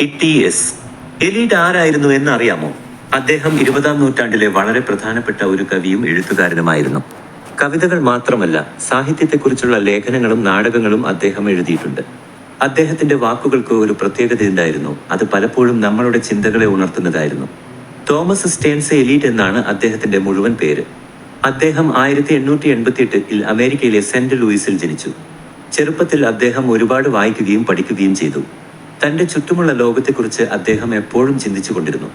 E S elite ആരായിരുന്നു എന്നറിയാമോ? അദ്ദേഹം ഇരുപതാം നൂറ്റാണ്ടിലെ വളരെ പ്രധാനപ്പെട്ട ഒരു കവിയും എഴുത്തുകാരനുമായിരുന്നു. കവിതകൾ മാത്രമല്ല സാഹിത്യത്തെക്കുറിച്ചുള്ള ലേഖനങ്ങളും നാടകങ്ങളും അദ്ദേഹം എഴുതിയിട്ടുണ്ട്. അദ്ദേഹത്തിന്റെ വാക്കുകൾക്ക് ഒരു പ്രത്യേകതയുണ്ടായിരുന്നു അത് പലപ്പോഴും നമ്മളുടെ ചിന്തകളെ ഉണർത്തുന്നതായിരുന്നു. തോമസ് സ്റ്റേൻസ് എലീറ്റ് എന്നാണ് അദ്ദേഹത്തിന്റെ മുഴുവൻ പേര്. അദ്ദേഹം ആയിരത്തി എണ്ണൂറ്റി എൺപത്തി എട്ടിൽ അമേരിക്കയിലെ സെന്റ് ലൂയിസിൽ ജനിച്ചു. ചെറുപ്പത്തിൽ അദ്ദേഹം ഒരുപാട് വായിക്കുകയും പഠിക്കുകയും ചെയ്തു. തന്റെ ചുറ്റുമുള്ള ലോകത്തെക്കുറിച്ച് അദ്ദേഹം എപ്പോഴും ചിന്തിച്ചുകൊണ്ടിരുന്നു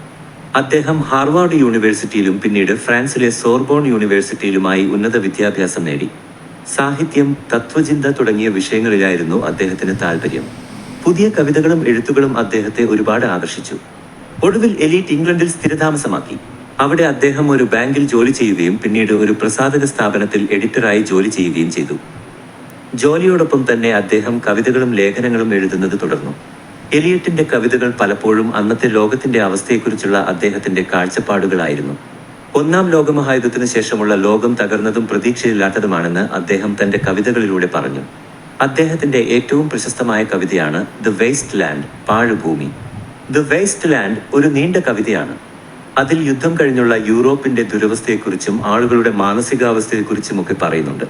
അദ്ദേഹം ഹാർവാർഡ് യൂണിവേഴ്സിറ്റിയിലും പിന്നീട് ഫ്രാൻസിലെ സോർബോൺ യൂണിവേഴ്സിറ്റിയിലുമായി ഉന്നത വിദ്യാഭ്യാസം നേടി. സാഹിത്യം തത്വചിന്ത തുടങ്ങിയ വിഷയങ്ങളിലായിരുന്നു അദ്ദേഹത്തിന് താല്പര്യം പുതിയ കവിതകളും എഴുത്തുകളും അദ്ദേഹത്തെ ഒരുപാട് ആകർഷിച്ചു. ഒടുവിൽ എലീറ്റ് ഇംഗ്ലണ്ടിൽ സ്ഥിരതാമസമാക്കി. അവിടെ അദ്ദേഹം ഒരു ബാങ്കിൽ ജോലി ചെയ്യുകയും പിന്നീട് ഒരു പ്രസാധക സ്ഥാപനത്തിൽ എഡിറ്ററായി ജോലി ചെയ്യുകയും ചെയ്തു. ജോലിയോടൊപ്പം തന്നെ അദ്ദേഹം കവിതകളും ലേഖനങ്ങളും എഴുതുന്നത് തുടർന്നു. എലിയട്ടിന്റെ കവിതകൾ പലപ്പോഴും അന്നത്തെ ലോകത്തിന്റെ അവസ്ഥയെക്കുറിച്ചുള്ള അദ്ദേഹത്തിന്റെ കാഴ്ചപ്പാടുകളായിരുന്നു. ഒന്നാം ലോകമഹായുദ്ധത്തിനു ശേഷമുള്ള ലോകം തകർന്നതും പ്രതീക്ഷയില്ലാത്തതുമാണെന്ന് അദ്ദേഹം തന്റെ കവിതകളിലൂടെ പറഞ്ഞു. അദ്ദേഹത്തിന്റെ ഏറ്റവും പ്രശസ്തമായ കവിതയാണ് ദ വേസ്റ്റ് ലാൻഡ് പാഴുഭൂമി. ദ വേസ്റ്റ് ലാൻഡ് ഒരു നീണ്ട കവിതയാണ്. അതിൽ യുദ്ധം കഴിഞ്ഞുള്ള യൂറോപ്പിന്റെ ദുരവസ്ഥയെക്കുറിച്ചും ആളുകളുടെ മാനസികാവസ്ഥയെക്കുറിച്ചുമൊക്കെ പറയുന്നുണ്ട്.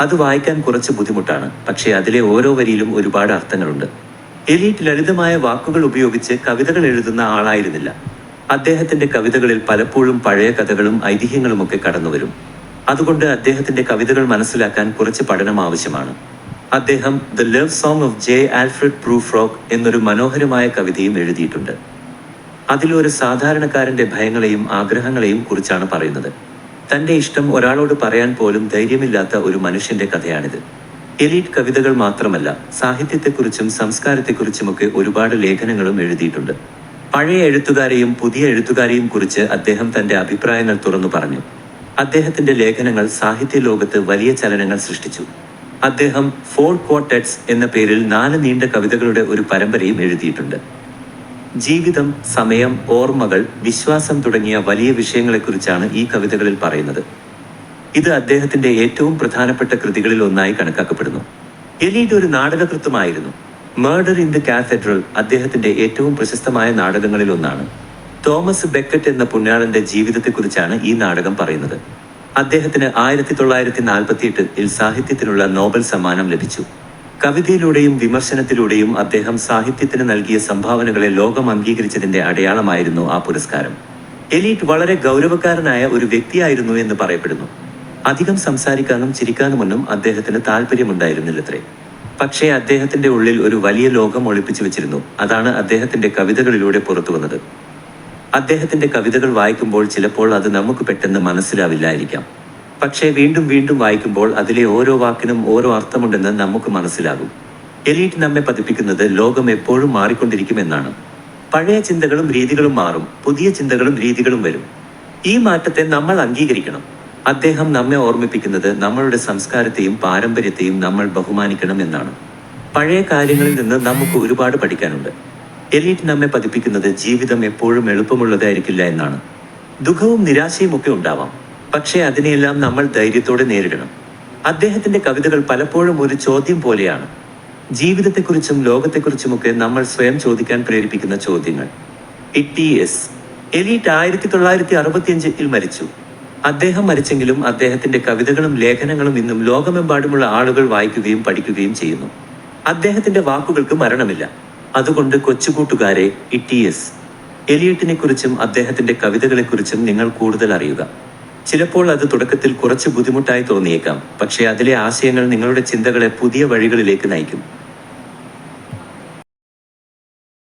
അത് വായിക്കാൻ കുറച്ച് ബുദ്ധിമുട്ടാണ് പക്ഷേ അതിലെ ഓരോ വരിയിലും ഒരുപാട് അർത്ഥങ്ങളുണ്ട്. എലീറ്റ് ലളിതമായ വാക്കുകൾ ഉപയോഗിച്ച് കവിതകൾ എഴുതുന്ന ആളായിരുന്നില്ല. അദ്ദേഹത്തിന്റെ കവിതകളിൽ പലപ്പോഴും പഴയ കഥകളും ഐതിഹ്യങ്ങളുമൊക്കെ കടന്നുവരും. അതുകൊണ്ട് അദ്ദേഹത്തിന്റെ കവിതകൾ മനസ്സിലാക്കാൻ കുറച്ച് പഠനം ആവശ്യമാണ്. അദ്ദേഹം The Love Song of J Alfred Prufrock എന്നൊരു മനോഹരമായ കവിതയും എഴുതിയിട്ടുണ്ട്. അതിലൊരു സാധാരണക്കാരന്റെ ഭയങ്ങളെയും ആഗ്രഹങ്ങളെയും കുറിച്ചാണ് പറയുന്നത്. തന്റെ ഇഷ്ടം ഒരാളോട് പറയാൻ പോലും ധൈര്യമില്ലാത്ത ഒരു മനുഷ്യന്റെ കഥയാണിത്. എലീറ്റ് കവിതകൾ മാത്രമല്ല സാഹിത്യത്തെക്കുറിച്ചും സംസ്കാരത്തെക്കുറിച്ചുമൊക്കെ ഒരുപാട് ലേഖനങ്ങളും എഴുതിയിട്ടുണ്ട്. പഴയ എഴുത്തുകാരെയും പുതിയ എഴുത്തുകാരെയും കുറിച്ച് അദ്ദേഹം തന്റെ അഭിപ്രായങ്ങൾ തുറന്നു പറഞ്ഞു. അദ്ദേഹത്തിന്റെ ലേഖനങ്ങൾ സാഹിത്യ ലോകത്ത് വലിയ ചലനങ്ങൾ സൃഷ്ടിച്ചു. അദ്ദേഹം ഫോർ ക്വാർട്ടറ്റ്സ് എന്ന പേരിൽ നാല് നീണ്ട കവിതകളുടെ ഒരു പരമ്പരയും എഴുതിയിട്ടുണ്ട്. ജീവിതം സമയം ഓർമ്മകൾ വിശ്വാസം തുടങ്ങിയ വലിയ വിഷയങ്ങളെക്കുറിച്ചാണ് ഈ കവിതകളിൽ പറയുന്നത്. ഇത് അദ്ദേഹത്തിന്റെ ഏറ്റവും പ്രധാനപ്പെട്ട കൃതികളിൽ ഒന്നായി കണക്കാക്കപ്പെടുന്നു. എലീഡ് ഒരു നാടകകൃത്തുമായിരുന്നു. മേർഡർ ഇൻ ദ കാത്തഡ്രൽ അദ്ദേഹത്തിന്റെ ഏറ്റവും പ്രശസ്തമായ നാടകങ്ങളിൽ ഒന്നാണ്. തോമസ് ബെക്കറ്റ് എന്ന പുണ്യാളന്റെ ജീവിതത്തെക്കുറിച്ചാണ് ഈ നാടകം പറയുന്നത്. അദ്ദേഹത്തിന് ആയിരത്തി തൊള്ളായിരത്തി നാൽപ്പത്തി എട്ടിൽ സാഹിത്യത്തിനുള്ള നോബൽ സമ്മാനം ലഭിച്ചു. കവിതയിലൂടെയും വിമർശനത്തിലൂടെയും അദ്ദേഹം സാഹിത്യത്തിന് നൽകിയ സംഭാവനകളെ ലോകം അംഗീകരിച്ചതിന്റെ അടയാളമായിരുന്നു ആ പുരസ്കാരം. എലീറ്റ് വളരെ ഗൗരവക്കാരനായ ഒരു വ്യക്തിയായിരുന്നു എന്ന് പറയപ്പെടുന്നു. അധികം സംസാരിക്കാനും ചിരിക്കാനുമൊന്നും അദ്ദേഹത്തിന് താല്പര്യമുണ്ടായിരുന്നില്ലത്രേ. പക്ഷേ അദ്ദേഹത്തിന്റെ ഉള്ളിൽ ഒരു വലിയ ലോകം ഒളിപ്പിച്ചു വെച്ചിരുന്നു. അതാണ് അദ്ദേഹത്തിന്റെ കവിതകളിലൂടെ പുറത്തു വന്നത്. അദ്ദേഹത്തിന്റെ കവിതകൾ വായിക്കുമ്പോൾ ചിലപ്പോൾ അത് നമുക്ക് പെട്ടെന്ന് മനസ്സിലാവില്ലായിരിക്കാം. പക്ഷേ വീണ്ടും വീണ്ടും വായിക്കുമ്പോൾ അതിലെ ഓരോ വാക്കിനും ഓരോ അർത്ഥമുണ്ടെന്ന് നമുക്ക് മനസ്സിലാകും. എലീറ്റ് നമ്മെ പതിപ്പിക്കുന്നത് ലോകം എപ്പോഴും മാറിക്കൊണ്ടിരിക്കുമെന്നാണ്. പഴയ ചിന്തകളും രീതികളും മാറും. പുതിയ ചിന്തകളും രീതികളും വരും. ഈ മാറ്റത്തെ നമ്മൾ അംഗീകരിക്കണം. അദ്ദേഹം നമ്മെ ഓർമ്മിപ്പിക്കുന്നത് നമ്മളുടെ സംസ്കാരത്തെയും പാരമ്പര്യത്തെയും നമ്മൾ ബഹുമാനിക്കണം എന്നാണ്. പഴയ കാര്യങ്ങളിൽ നിന്ന് നമുക്ക് ഒരുപാട് പഠിക്കാനുണ്ട്. എലീറ്റ് നമ്മെ പതിപ്പിക്കുന്നത് ജീവിതം എപ്പോഴും എളുപ്പമുള്ളതായിരിക്കില്ല എന്നാണ്. ദുഃഖവും നിരാശയും ഒക്കെ ഉണ്ടാവാം. പക്ഷേ അതിനെയെല്ലാം നമ്മൾ ധൈര്യത്തോടെ നേരിടണം. അദ്ദേഹത്തിന്റെ കവിതകൾ പലപ്പോഴും ഒരു ചോദ്യം പോലെയാണ്. ജീവിതത്തെക്കുറിച്ചും ലോകത്തെക്കുറിച്ചുമൊക്കെ നമ്മൾ സ്വയം ചോദിക്കാൻ പ്രേരിപ്പിക്കുന്ന ചോദ്യങ്ങൾ. E S. എലീറ്റ് ആയിരത്തി തൊള്ളായിരത്തി അറുപത്തിയഞ്ചിൽ മരിച്ചു. അദ്ദേഹം മരിച്ചെങ്കിലും അദ്ദേഹത്തിന്റെ കവിതകളും ലേഖനങ്ങളും ഇന്നും ലോകമെമ്പാടുമുള്ള ആളുകൾ വായിക്കുകയും പഠിക്കുകയും ചെയ്യുന്നു. അദ്ദേഹത്തിന്റെ വാക്കുകൾക്ക് മരണമില്ല. അതുകൊണ്ട് കൊച്ചുകൂട്ടുകാരെ ഇ എസ്. എലിയട്ടിനെ കുറിച്ചും അദ്ദേഹത്തിന്റെ കവിതകളെക്കുറിച്ചും നിങ്ങൾ കൂടുതൽ അറിയുക. ചിലപ്പോൾ അത് തുടക്കത്തിൽ കുറച്ച് ബുദ്ധിമുട്ടായി തോന്നിയേക്കാം പക്ഷേ അതിലെ ആശയങ്ങൾ നിങ്ങളുടെ ചിന്തകളെ പുതിയ വഴികളിലേക്ക് നയിക്കും.